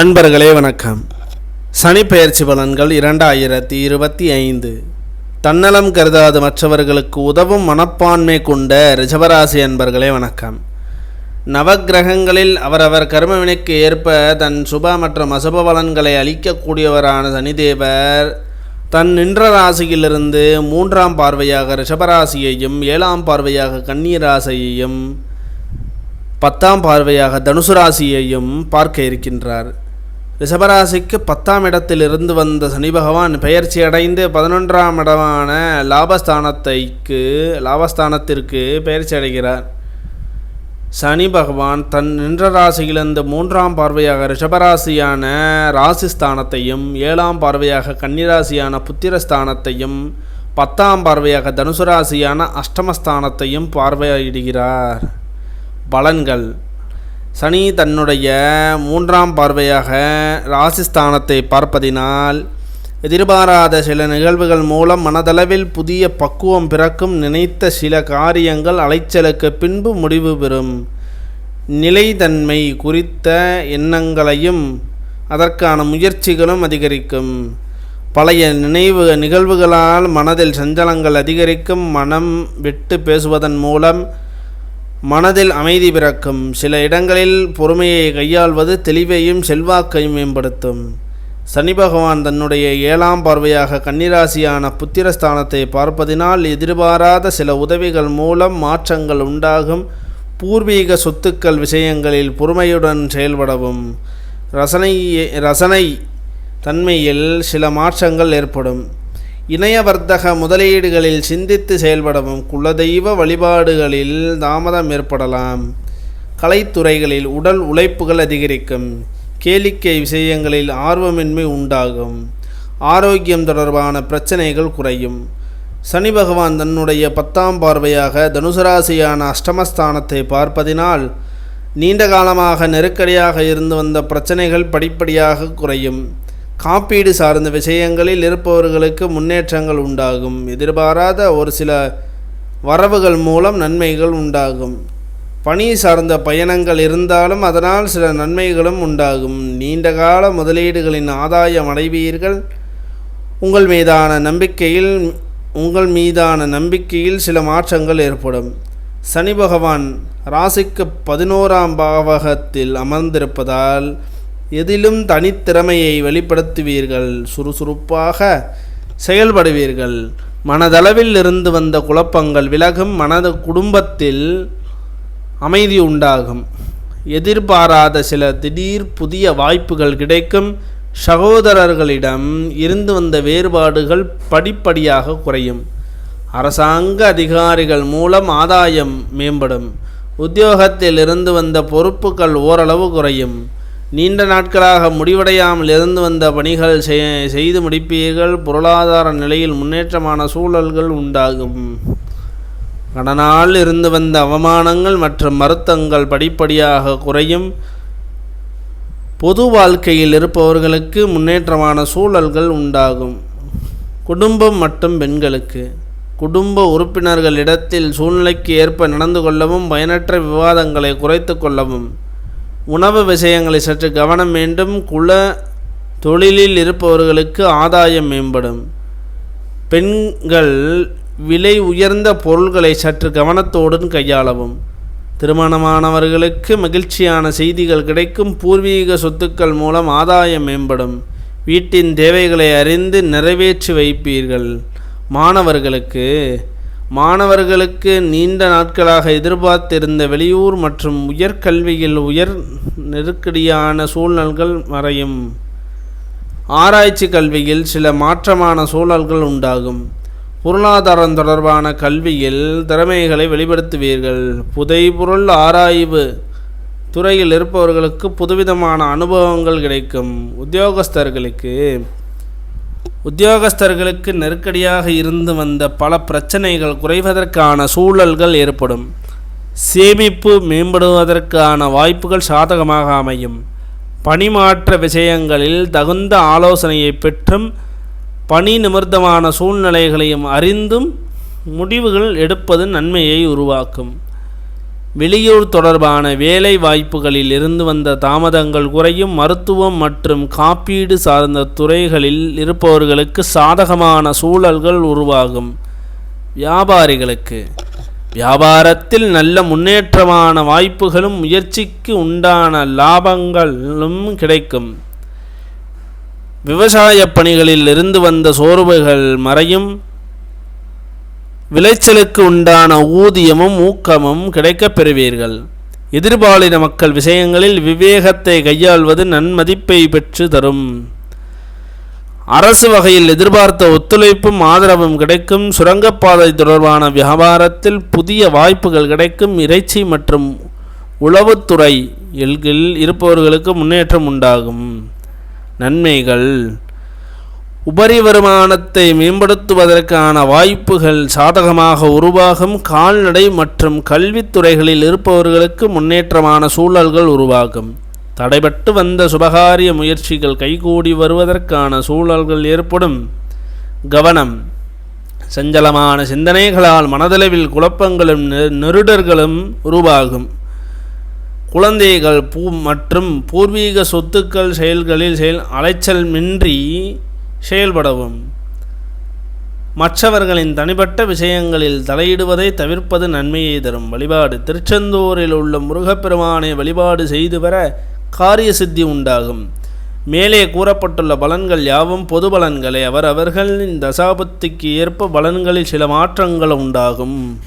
அன்பர்களே வணக்கம். சனி பெயர்ச்சி பலன்கள் இரண்டாயிரத்தி இருபத்தி ஐந்து. தன்னலம் கருதாத மற்றவர்களுக்கு உதவும் மனப்பான்மை கொண்ட ரிஷபராசி அன்பர்களே வணக்கம். நவக்கிரகங்களில் அவரவர் கர்மவினைக்கு ஏற்ப தன் சுப மற்றும் அசுப பலன்களை அளிக்கக்கூடியவரான சனிதேவர் தன் நின்ற ராசியிலிருந்து மூன்றாம் பார்வையாக ரிஷபராசியையும் ஏழாம் பார்வையாக கன்னியராசியையும் பத்தாம் பார்வையாக தனுசு ராசியையும் பார்க்க இருக்கின்றார். ரிஷபராசிக்கு பத்தாம் இடத்தில் இருந்து வந்த சனி பகவான் பெயர்ச்சி அடைந்து பதினொன்றாம் இடமான லாபஸ்தானத்தைக்கு லாபஸ்தானத்திற்கு பெயர்ச்சி அடைகிறார். சனி பகவான் தன் நின்ற ராசியிலிருந்து மூன்றாம் பார்வையாக ரிஷபராசியான ராசிஸ்தானத்தையும் ஏழாம் பார்வையாக கன்னிராசியான புத்திரஸ்தானத்தையும் பத்தாம் பார்வையாக தனுசு ராசியான அஷ்டமஸ்தானத்தையும் பார்வையிடுகிறார். பலன்கள். சனி தன்னுடைய மூன்றாம் பார்வையாக ராசிஸ்தானத்தை பார்ப்பதினால் எதிர்பாராத சில நிகழ்வுகள் மூலம் மனதளவில் புதிய பக்குவம் பிறக்கும் நினைத்த சில காரியங்கள் அலைச்சலுக்கு பின்பு முடிவு பெறும். நிலைத்தன்மை குறித்த எண்ணங்களையும் அதற்கான முயற்சிகளும் அதிகரிக்கும். பழைய நினைவு நிகழ்வுகளால் மனதில் சஞ்சலங்கள் அதிகரிக்கும். மனம் விட்டு பேசுவதன் மூலம் மனதில் அமைதி பிறக்கும். சில இடங்களில் பொறுமையை கையாள்வது தெளிவையும் செல்வாக்கையும் மேம்படுத்தும். சனி பகவான் தன்னுடைய ஏழாம் பார்வையாக கன்னிராசியான புத்திரஸ்தானத்தை பார்ப்பதினால் எதிர்பாராத சில உதவிகள் மூலம் மாற்றங்கள் உண்டாகும். பூர்வீக சொத்துக்கள் விஷயங்களில் பொறுமையுடன் செயல்படவும். ரசனை ரசனை தன்மையில் சில மாற்றங்கள் ஏற்படும். இணைய வர்த்தக முதலீடுகளில் சிந்தித்து செயல்படவும் குலதெய்வ வழிபாடுகளில் தாமதம் ஏற்படலாம். கலைத்துறைகளில் உடல் உழைப்புகள் அதிகரிக்கும். கேளிக்கை விஷயங்களில் ஆர்வமின்மை உண்டாகும். ஆரோக்கியம் தொடர்பான பிரச்சனைகள் குறையும். சனி பகவான் தன்னுடைய பத்தாம் பார்வையாக தனுசராசியான அஷ்டமஸ்தானத்தை பார்ப்பதினால் நீண்ட காலமாக நெருக்கடியாக இருந்து வந்த பிரச்சனைகள் படிப்படியாக குறையும். காப்பீடு சார்ந்த விஷயங்களில் இருப்பவர்களுக்கு முன்னேற்றங்கள் உண்டாகும். எதிர்பாராத ஒரு சில வரவுகள் மூலம் நன்மைகள் உண்டாகும். பணி சார்ந்த பயணங்கள் இருந்தாலும் அதனால் சில நன்மைகளும் உண்டாகும். நீண்டகால முதலீடுகளின் ஆதாயம் அடைவீர்கள். உங்கள் மீதான நம்பிக்கையில் உங்கள் மீதான நம்பிக்கையில் சில மாற்றங்கள் ஏற்படும். சனி பகவான் ராசிக்கு பதினோராம் பாவகத்தில் அமர்ந்திருப்பதால் எதிலும் தனித்திறமையை வெளிப்படுத்துவீர்கள் சுறுசுறுப்பாக செயல்படுவீர்கள். மனதளவில் இருந்து வந்த குழப்பங்கள் விலகும் மனது குடும்பத்தில் அமைதி உண்டாகும். எதிர்பாராத சில திடீர் புதிய வாய்ப்புகள் கிடைக்கும். சகோதரர்களிடம் இருந்து வந்த வேறுபாடுகள் படிப்படியாக குறையும். அரசாங்க அதிகாரிகள் மூலம் ஆதாயம் மேம்படும். உத்தியோகத்தில் இருந்து வந்த பொறுப்புகள் ஓரளவு குறையும். நீண்ட நாட்களாக முடிவடையாமல் இருந்து வந்த பணிகள் செய்து முடிப்பீர்கள். பொருளாதார நிலையில் முன்னேற்றமான சூழல்கள் உண்டாகும். கடனால் இருந்து வந்த அவமானங்கள் மற்றும் வருத்தங்கள் படிப்படியாக குறையும். பொது வாழ்க்கையில் இருப்பவர்களுக்கு முன்னேற்றமான சூழல்கள் உண்டாகும். குடும்பம் மற்றும் பெண்களுக்கு. குடும்ப உறுப்பினர்களிடத்தில் சூழ்நிலைக்கு ஏற்ப நடந்து கொள்ளவும் பயனற்ற விவாதங்களை குறைத்து கொள்ளவும். உணவு விஷயங்களை சற்று கவனம் வேண்டும். குல தொழிலில் இருப்பவர்களுக்கு ஆதாயம் மேம்படும். பெண்கள் விலை உயர்ந்த பொருள்களை சற்று கவனத்தோடு கையாளவும். திருமணமானவர்களுக்கு மகிழ்ச்சியான செய்திகள் கிடைக்கும். பூர்வீக சொத்துக்கள் மூலம் ஆதாயம் மேம்படும். வீட்டின் தேவைகளை அறிந்து நிறைவேற்றி வைப்பீர்கள். மாணவர்களுக்கு மாணவர்களுக்கு நீண்ட நாட்களாக எதிர்பார்த்திருந்த வெளியூர் மற்றும் உயர்கல்வியில் உயர் நெருக்கடியான சூழல்கள் மறையும். ஆராய்ச்சி கல்வியில் சில மாற்றமான சூழல்கள் உண்டாகும். பொருளாதாரம் தொடர்பான கல்வியில் திறமைகளை வெளிப்படுத்துவீர்கள். புதைபொருள் ஆராய்வு துறையில் இருப்பவர்களுக்கு புதுவிதமான அனுபவங்கள் கிடைக்கும். உத்தியோகஸ்தர்களுக்கு உத்தியோகஸ்தர்களுக்கு நெருக்கடியாக இருந்து வந்த பல பிரச்சனைகள் குறைவதற்கான சூழல்கள் ஏற்படும். சேமிப்பு மேம்படுவதற்கான வாய்ப்புகள் சாதகமாக அமையும். பணிமாற்ற விஷயங்களில் தகுந்த ஆலோசனையை பெற்றும் பணி நிமிர்த்தமான சூழ்நிலைகளையும் அறிந்தும் முடிவுகள் எடுப்பது நன்மையை உருவாக்கும். வெளியூர் தொடர்பான வேலை வாய்ப்புகளில் இருந்து வந்த தாமதங்கள் குறையும். மருத்துவம் மற்றும் காப்பீடு சார்ந்த துறைகளில் இருப்பவர்களுக்கு சாதகமான சூழல்கள் உருவாகும். வியாபாரிகளுக்கு. வியாபாரத்தில் நல்ல முன்னேற்றமான வாய்ப்புகளும் முயற்சிக்கு உண்டான லாபங்களும் கிடைக்கும். விவசாய பணிகளில் இருந்து வந்த சோர்வுகள் மறையும். விளைச்சலுக்கு உண்டான ஊதியமும் ஊக்கமும் கிடைக்கப் பெறுவீர்கள். எதிர்பாலின மக்கள் விஷயங்களில் விவேகத்தை கையாள்வது நன்மதிப்பை பெற்று தரும். அரசு வகையில் எதிர்பார்த்த ஒத்துழைப்பும் ஆதரவும் கிடைக்கும். சுரங்கப்பாதை தொடர்பான வியாபாரத்தில் புதிய வாய்ப்புகள் கிடைக்கும். இறைச்சி மற்றும் உளவுத்துறை இல் இருப்பவர்களுக்கு முன்னேற்றம் உண்டாகும். நன்மைகள். உபரி வருமானத்தை மேம்படுத்துவதற்கான வாய்ப்புகள் சாதகமாக உருவாகும். கால்நடை மற்றும் கல்வித்துறைகளில் இருப்பவர்களுக்கு முன்னேற்றமான சூழல்கள் உருவாகும். தடைபட்டு வந்த சுபகாரிய முயற்சிகள் கைகூடி வருவதற்கான சூழல்கள் ஏற்படும். கவனம். சஞ்சலமான சிந்தனைகளால் மனதளவில் குழப்பங்களும் நெருடர்களும் உருவாகும். குழந்தைகள் பூ மற்றும் பூர்வீக சொத்துக்கள் செயல்களில் செயல் அலைச்சல்மின்றி செயல்படவும். மற்றவர்களின் தனிப்பட்ட விஷயங்களில் தலையிடுவதை தவிர்ப்பது நன்மையை தரும். வழிபாடு திருச்செந்தூரில் உள்ள முருகப்பெருமானை வழிபாடு செய்து வர காரிய சித்தி உண்டாகும். மேலே கூறப்பட்டுள்ள பலன்கள் யாவும் பொது பலன்களே. அவரவர்களின் தசாபத்திக்கு ஏற்ப பலன்களில் சில மாற்றங்கள் உண்டாகும்.